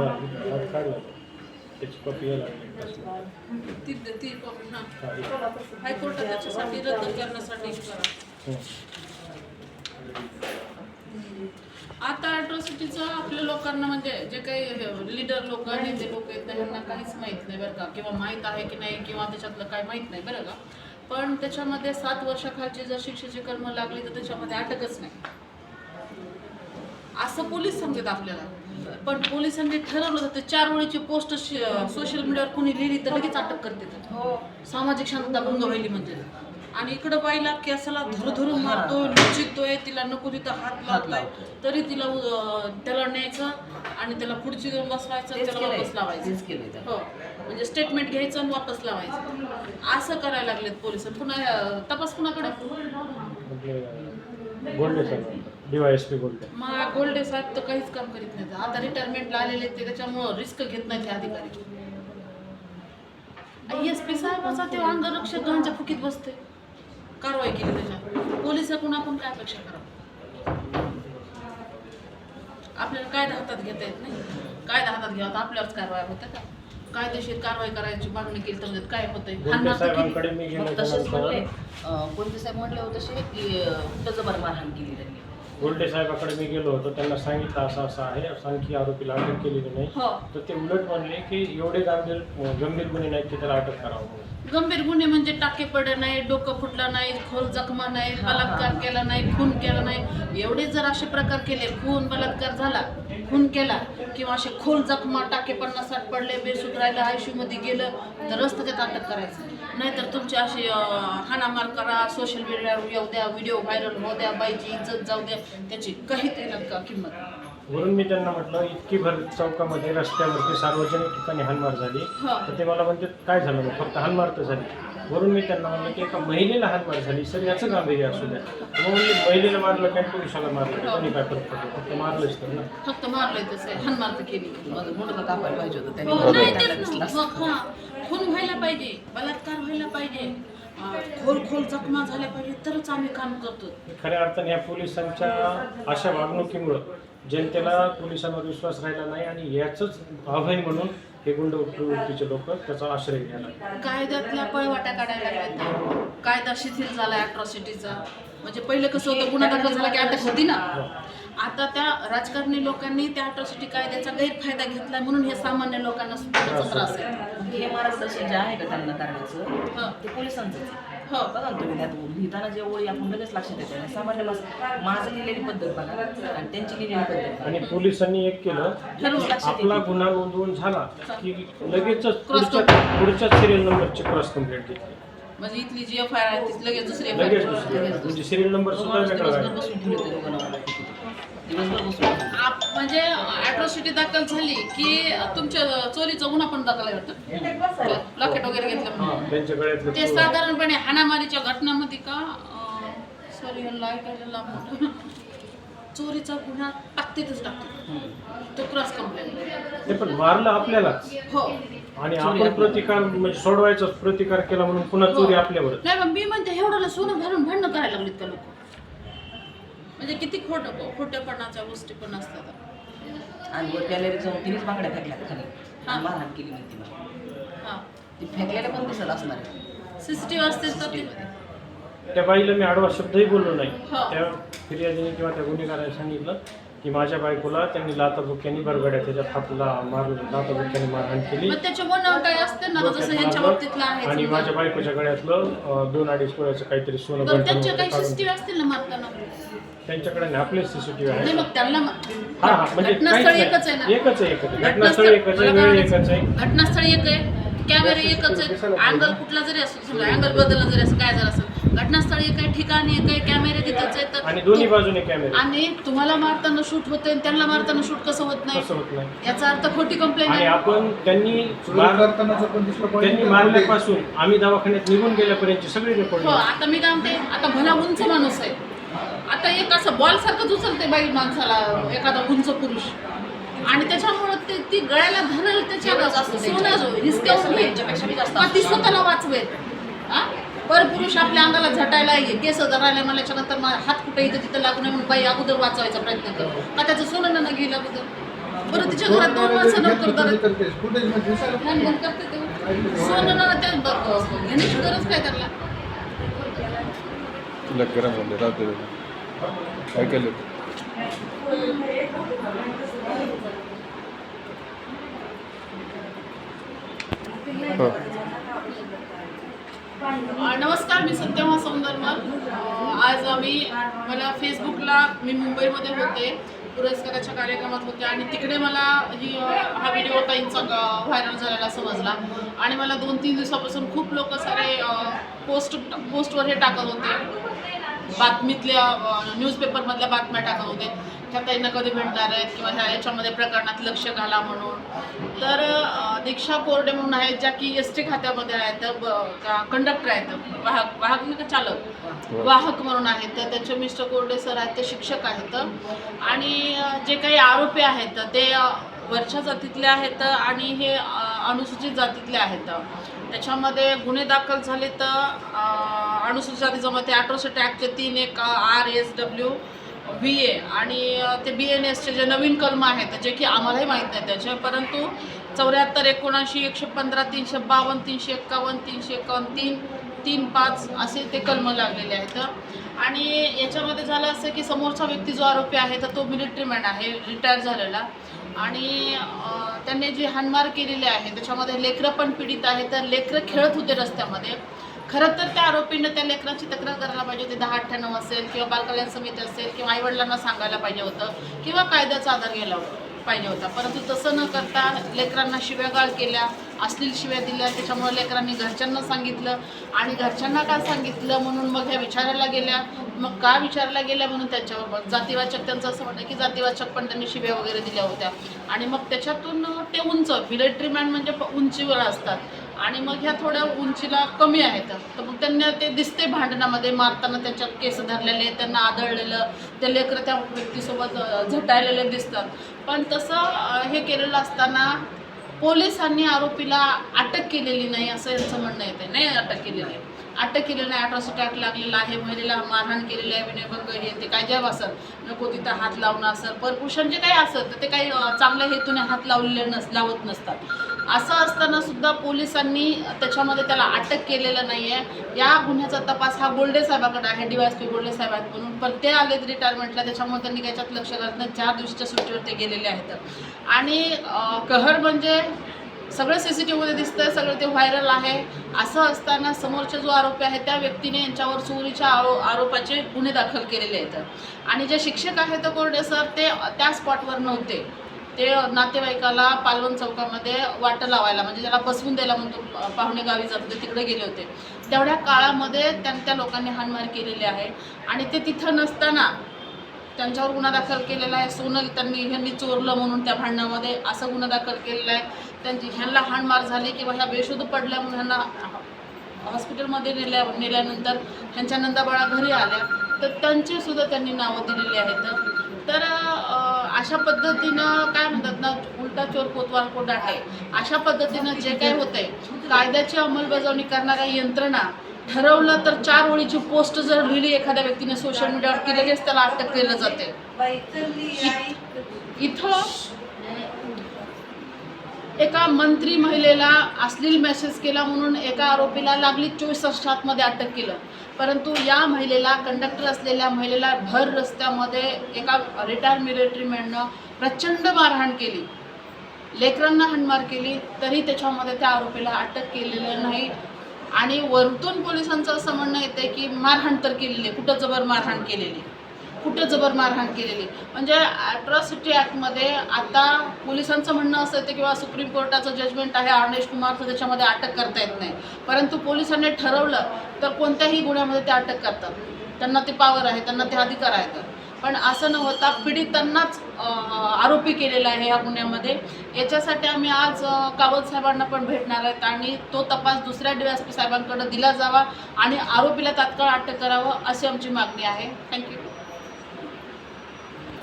हात काढला त्याची कॉपी यायला लागली. ती ती कॉपी हां. इथं. हायकोर्टात त्याच्यासाठी रद्द करण्यासाठी करा. हं. आता अॅट्रॉसिटीचं आपल्या लोकांना म्हणजे जे काही लिडर लोक नेते लोक आहेत त्यांना काहीच माहीत नाही बरं का. किंवा माहीत आहे की नाही किंवा त्याच्यातलं काय माहीत नाही बरं का. पण त्याच्यामध्ये सात वर्षाखालची जर शिक्षेची कलम लागली तर त्याच्यामध्ये अटकच नाही. असं पोलीस सांगतात आपल्याला. पण पोलिसांनी ठरवलं तर चार वेळेची पोस्ट सोशल मीडियावर कोणी लिहिली तर लगेच अटक करते हो. सामाजिक शांतता भंग व्हायली म्हणजे. आणि इकडं बाईला केसाला धर धरून मारतोय लुचितोय तिला नको तिथं हात लावतोय. लावतोय. तरी तिला त्याला न्यायचं आणि त्याला खुर्ची देऊन बसवायचं त्याला वापस लावायचं. हो. म्हणजे स्टेटमेंट घ्यायचं आणि वापस लावायचं. असं करायला लागलेत पोलीस. पुन्हा तपास कुणाकडे? डीवायएसपी गोल्डे मग गोल्डे साहेब तर काहीच काम करीत नाहीत आता रिटायरमेंटला आलेले आहेत ते त्याच्यामुळं रिस्क घेत नाहीत हे अधिकारी. एस पी साहेबाचा ते अंगरक्षक गांजा फुकीत बसते कारवाई केली त्याच्यावर. पोलिसाकडून आपण काय अपेक्षा करावं? आपल्याला कायदा हातात घेता येत नाही. कायदा हातात घ्यावा तर आपल्यावरच कारवाई होते का? कायदेशीर कारवाई करायची मागणी केली तर काय होतंय? मी तसेच म्हणले कोणते साहेब म्हणले होते तसे की अं, डजबर मारहाण केली त्यांनी? गोल्डे साहेबाकडे मी गेलो होतो त्यांना सांगितलं असं असं आहे असं आणखी आरोपीला अटक केलेली नाही हो तर ते उलट म्हणले की एवढे गंभीर गंभीर गुन्हे नाहीत की त्याला अटक करावं म्हणून. गंभीर गुन्हे म्हणजे टाके पडे नाही डोकं फुटलं नाही खोल जखमा नाही. बलात्कार केला नाही खून केला नाही एवढे जर असे प्रकार केले खून बलात्कार झाला खून केला किंवा असे खोल जखमा टाके पन्नासात साठ पडले बेसूत राहिलं आयशू गेलं तर रस्ता त्यात अटक करायचं. नाहीतर तुमचे असे हाणामार करा सोशल मीडियावर येऊ द्या व्हिडिओ व्हायरल होऊ द्या बाईची इज्जत जाऊ द्या त्याची काही त्याला किंमत. वरून मी त्यांना म्हटलं इतकी भर चौकामध्ये रस्त्यावरती सार्वजनिक ठिकाणी हानमार झाली. हो. तर ते मला म्हणते काय झालं फक्त हानमार तर झाली. वरून मी त्यांना म्हणलं की एका महिलेला हानमार झाली. सर याचं गांभीर्य असू द्या. मग म्हणले महिलेला मारलं काय पुरुषाला मारलं काय कोणी काय फरक पडतो फक्त मारलंच तर ना. फक्त मारलंय तसं हानमार तर केली. मग मुंडका कापायला पाहिजे होतं. त्यांनी हो, हा, खून व्हायला पाहिजे. बलात्कार व्हायला पाहिजे. खोल खोल जखमा झाल्या पाहिजे. तरच आम्ही काम करतो खऱ्या अर्थाने या पोलिसांच्या अशा वागणुकीमुळं जनतेला पोलिसांवर विश्वास राहिला नाही आणि याचंच अभय म्हणून हे गुंड प्रवृत्तीचे लोक त्याचा आश्रय घ्यायला कायद्यातल्या पळवाट्या काढायला लागल्यात. कायदा शिथिल झाला अॅट्रॉसिटीचा म्हणजे पहिलं कसं होतं गुन्हा दाखल झाला की अटक होती ना? आता त्या राजकारणी लोकांनी त्या अॅट्रॉसिटी कायद्याचा गैरफायदा घेतला म्हणून हे सामान्य लोकांना सुद्धा त्याचा त्रास आहे. हे मार्गदर्शन जे आहे का त्यांना करण्याचं हं. ते. हो बघा ना तुम्ही त्यात लिहिताना जे ओळी आपण लगेच लक्षात येते. आणि माझं लिहिलेली पद्धत बघा. आणि त्यांची लिहिलेली पद्धत. आणि पोलिसांनी एक केलं ठरवून लक्षात आपला येते. गुन्हा नोंदवून झाला की लगेचच पुढच्या पुढच्या सिरियल नंबरची क्रॉस कंप्लेंट घेतली. म्हणजे इथली जी एफ आय आहे ती लगेच दुसरी एफ लगेच आय दुसरी. म्हणजे सिरियल नंबर सुद्धा माणूस वेगळा दिवसभर आहे. बसून ठेवले ते लोकांना दिवसभर बसून ठेवले. आप म्हणजे अॅट्रॉसिटी दाखल झाली की तुमच्या चोरीचा गुन्हा पण दाखल आहे वाटतं? लॉकेट वगैरे घेतलं हा, म्हणून. ते साधारणपणे हाणामारीच्या घटनांमध्ये का सॉरी चोरीचा गुन्हा टाकतेच टाकते. तो क्रॉस कंप्लेंट ते पण मारलं आपल्यालाच. हो. आणि आपण प्रतिकार म्हणजे सोडवायचा प्रतिकार केला म्हणून पुन्हा चोरी आपल्यावर. नाही मग मी म्हणते एवढ्याला सोनं घालून भांडणं करायला लागलीत का लोक? म्हणजे किती खोट खोटेपणाच्या गोष्टी पण असतात. आणि वर गॅलरीत जाऊन तिनेच बांगड्या फेकल्या खाली. हा. आणि मारहाण केली मी तिला. हा. ती फेकलेल्या पण दिसत असणार आहे. सीसीटीव्ही असते तर ते त्या बाईला मी आडवा शब्दही बोललो नाही. हा. त्या फिर्यादीने किंवा त्या गुन्हेगाराने सांगितलं. की माझ्या बायकोला त्यांनी लाताबुक्यांनी बरगड्या त्याच्या हातला मारलं लाताबुक्यांनी मारहाण केली. मग त्याच्या मनावर काय असते? ना जसं यांच्या बाबतीतलं आहे आणि समजा. माझ्या बायकोच्या गळ्यातलं दोन अडीच तोळ्याचं काहीतरी सोनं बरं गंठण त्यांच्या वगैरे काही काढून सीसीटीव्ही असतील ना मारताना? त्यांच्याकडे नाही, आपले सीसीटीव्ही नाही आहे मग त्यांना हा हा म्हणजे घटनास्थळी काहीच एकच आहे नाही. ना. एकच आहे एकच आहे. घटनास्थळी एकच आहे वेळ एकच आहे. घटनास्थळी एक आहे. कॅमेरे एकच आहे. अँगल कुठला जरी असो समजा अँगल बदलला जरी असं काय जर असेल घटनास्थळी एक आहे ठिकाणी एक आहे कॅमेरे तिथंच आहे तर आणि दोन्ही बाजूने कॅमेरे. आणि तुम्हाला मारताना शूट होते आणि त्यांना मारताना शूट कसं होत नाही? तसं होत नाही? याचा अर्थ खोटी कंप्लेंट आणि आहे. आपण त्यांनी मार- त्यांनी मारल्यापासून आम्ही दवाखान्यात निघून गेल्यापर्यंतची सगळी रेकॉर्ड हो आता मी काय म्हणते आता भला उंच माणूस आहे. आता एक असं बॉल सारखंच उचलते बाई माणसाला एखादा उंच पुरुष. आणि त्याच्यामुळे ते ती गळ्याला धरल त्याच्या सोनं हिसक्यावर होईल. ती. स्वतःला वाचवेल? हा? पर पुरुष आपल्या अंगाला झटायला ये केस धरायला मला नंतर हात कुठे इथं तिथं लागू नये म्हणून बाई अगोदर वाचवायचा प्रयत्न कर. का त्याचं सोनं न गेलं अगोदर? बरं तिच्या घरात दोन माणसं ध्यान भंग करते ते. सोनं ना त्या ब- घेण्याची गरज काय त्यांना तुला गरम होऊन राहू दे. काय केलं हो अ, नमस्कार मी सत्यमा सौंदरमल. आज आम्ही मला फेसबुकला मी मुंबईमध्ये होते पुरस्काराच्या कार्यक्रमात होते आणि तिकडे मला ही हा व्हिडिओ ताईंचा व्हायरल झालेला समजला. आणि मला दोन तीन दिवसापासून खूप लोक सारे पोस्ट पोस्टवर हे टाकत होते. बातमीतल्या न्यूजपेपरमधल्या बातम्या टाकत होते. त्या ताईंना कधी भेटणार आहेत किंवा ह्या याच्यामध्ये प्रकरणात लक्ष घाला म्हणून. तर दीक्षा कोरडे म्हणून आहेत ज्या की एस टी खात्यामध्ये आहेत कंडक्टर आहेत. वाहक वाहक नाही का चालक? वाहक म्हणून आहेत. तर त्यांचे मिस्टर कोरडे सर आहेत ते शिक्षक आहेत. आणि जे काही आरोपी आहेत ते वरच्या जातीतले आहेत आणि हे अनुसूचित जातीतले आहेत. त्याच्यामध्ये गुन्हे दाखल झाले तर अनुसूचित जाती जमाती ॲट्रॉसिटी ॲक्टचे तीन एक R S W B A आणि ते बी एन एसचे जे नवीन कलम आहेत जे की आम्हालाही माहीत नाही त्याचे. परंतु चौऱ्याहत्तर एकोणऐंशी एकशे पंधरा तीनशे बावन्न तीनशे एक्कावन्न तीनशे एकावन्न तीन तीन पाच असे ते कलम लागलेले आहेत. आणि याच्यामध्ये झालं असं की समोरचा व्यक्ती जो आरोपी आहे तर तो मिलिटरी मॅन आहे रिटायर झालेला. आणि त्यांनी जी हानमार केलेली आहे त्याच्यामध्ये लेकरं पण पीडित आहेत तर लेकरं खेळत होते रस्त्यामध्ये. खरं तर त्या आरोपीनं त्या लेकरांची तक्रार करायला पाहिजे होती. दहा अठ्ठ्याण्णव असेल किंवा बालकल्याण समिती असेल किंवा आईवडिलांना सांगायला पाहिजे होतं किंवा कायद्याचा आधार घ्यायला पाहिजे होता. परंतु तसं न करता लेकरांना शिव्यागाळ केल्या. अश्लील शिव्या दिल्या त्याच्यामुळे लेकरांनी घरच्यांना सांगितलं. आणि घरच्यांना का सांगितलं? म्हणून मग ह्या विचारायला गेल्या. मग का विचारायला गेल्या? म्हणून त्यांच्यावर जातीवाचक त्यांचं असं म्हणणं की जातीवाचक पण त्यांनी शिव्या वगैरे दिल्या होत्या. आणि मग त्याच्यातून ते उंच मिलिटरी मॅन म्हणजे उंचीवर असतात. आणि मग ह्या थोड्या उंचीला कमी आहेत. तर मग त्यांना ते दिसते भांडणामध्ये मारताना त्यांच्या केस धरलेले त्यांना आदळलेलं ते लेकरं त्या व्यक्तीसोबत झटायलेले झटाळलेले दिसतात. पण तसं हे केलेलं असताना पोलिसांनी आरोपीला अटक केलेली नाही असं यांचं म्हणणं येते नाही अटक केलेली. आहे अटक केलेलं नाही अट्रॉसिटी ॲक्ट लागलेला आहे महिलेला मारहाण केलेली आहे विनयभंग हे ते काय ज्या असत नको तिथं हात लावणं असेल परपुरुषांचे काही असत तर ते काही चांगल्या हेतूने हात लावलेले नस लावत नसतात. असं असताना सुद्धा पोलिसांनी त्याच्यामध्ये त्याला अटक केलेलं नाही आहे या गुन्ह्याचा तपास हा गोल्डे साहेबाकडे आहे D Y S P Golde साहेब आहेत म्हणून पण ते आलेत रिटायरमेंटला त्याच्यामुळे त्यांनी त्याच्यात लक्ष घालत नाही. चार दिवसाच्या सुट्टीवर ते गेलेले आहेत. आणि कहर म्हणजे सगळं सी सी टी व्हीमध्ये दिसतंय सगळं ते व्हायरल आहे. असं असताना समोरचा जो आरोपी आहे त्या व्यक्तीने यांच्यावर चोरीच्या आरो आरोपाचे गुन्हे दाखल केलेले आहेत. आणि जे शिक्षक आहेत कोरडे सर ते त्या स्पॉटवर नव्हते. ते नातेवाईकाला पालवण चौकामध्ये वाटं लावायला म्हणजे त्याला बसवून द्यायला म्हणतो पाहुणे गावी जात होते तिकडे गेले होते. तेवढ्या काळामध्ये त्या त्या लोकांनी हाणमार केलेली आहे. आणि ते तिथं नसताना त्यांच्यावर गुन्हा दाखल केलेला आहे. सोनं त्यांनी ह्यांनी चोरलं म्हणून त्या भांडणामध्ये असं गुन्हा दाखल केलेला आहे. त्यांची ह्यांना हाणमार झाली किंवा ह्या बेशुद्ध पडल्या म्हणून ह्यांना हॉस्पिटलमध्ये नेल्या नेल्यानंतर ह्यांच्या नंदाबाळा घरी आल्या. तर त्यांचीसुद्धा त्यांनी नावं दिलेली आहेत. तर अशा पद्धतीनं काय म्हणतात ना उलटा चोर कोतवाल कोट आहे? अशा पद्धतीनं जे काय होतंय कायद्याची अंमलबजावणी करणाऱ्या यंत्रणा ठरवलं तर चार ओळीची पोस्ट जर लिहिली एखाद्या व्यक्तीने सोशल मीडियावर की लगेच त्याला अटक केलं जाते. इथं एका मंत्री महिलेला अश्लील मेसेज केला म्हणून एका आरोपीला लागली चोवीस तासातमध्ये अटक केलं. परंतु या महिलेला कंडक्टर असलेल्या महिलेला भर रस्त्यामध्ये एका रिटायर मिलिटरी मॅननं प्रचंड मारहाण केली. लेकरांना हाणमार केली तरी त्याच्यामध्ये त्या आरोपीला अटक केलेलं नाही. आणि वरतून पोलिसांचं असं म्हणणं येतं की मारहाण तर केलेली आहे. कुठं जबर मारहाण केलेली कुठं जबर मारहाण केलेली. म्हणजे अट्रॉसिटी ॲक्टमध्ये आता पोलिसांचं म्हणणं असं येतं किंवा सुप्रीम कोर्टाचं जजमेंट आहे अर्णेश कुमारचं त्याच्यामध्ये अटक करता येत नाही. परंतु पोलिसांनी ठरवलं तर कोणत्याही गुन्ह्यामध्ये ते अटक करतात. त्यांना ते पावर आहे त्यांना ते अधिकार आहेत. पण असं न होता पीडितांनाच आरोपी केलेला आहे या गुन्ह्यामध्ये. याच्यासाठी आम्ही आज कावत साहेबांना पण भेटणार आहेत आणि तो तपास दुसऱ्या डी एस पी साहेबांकडे दिला जावा आणि आरोपीला तात्काळ अटक करावं अशी आमची मागणी आहे. थँक्यू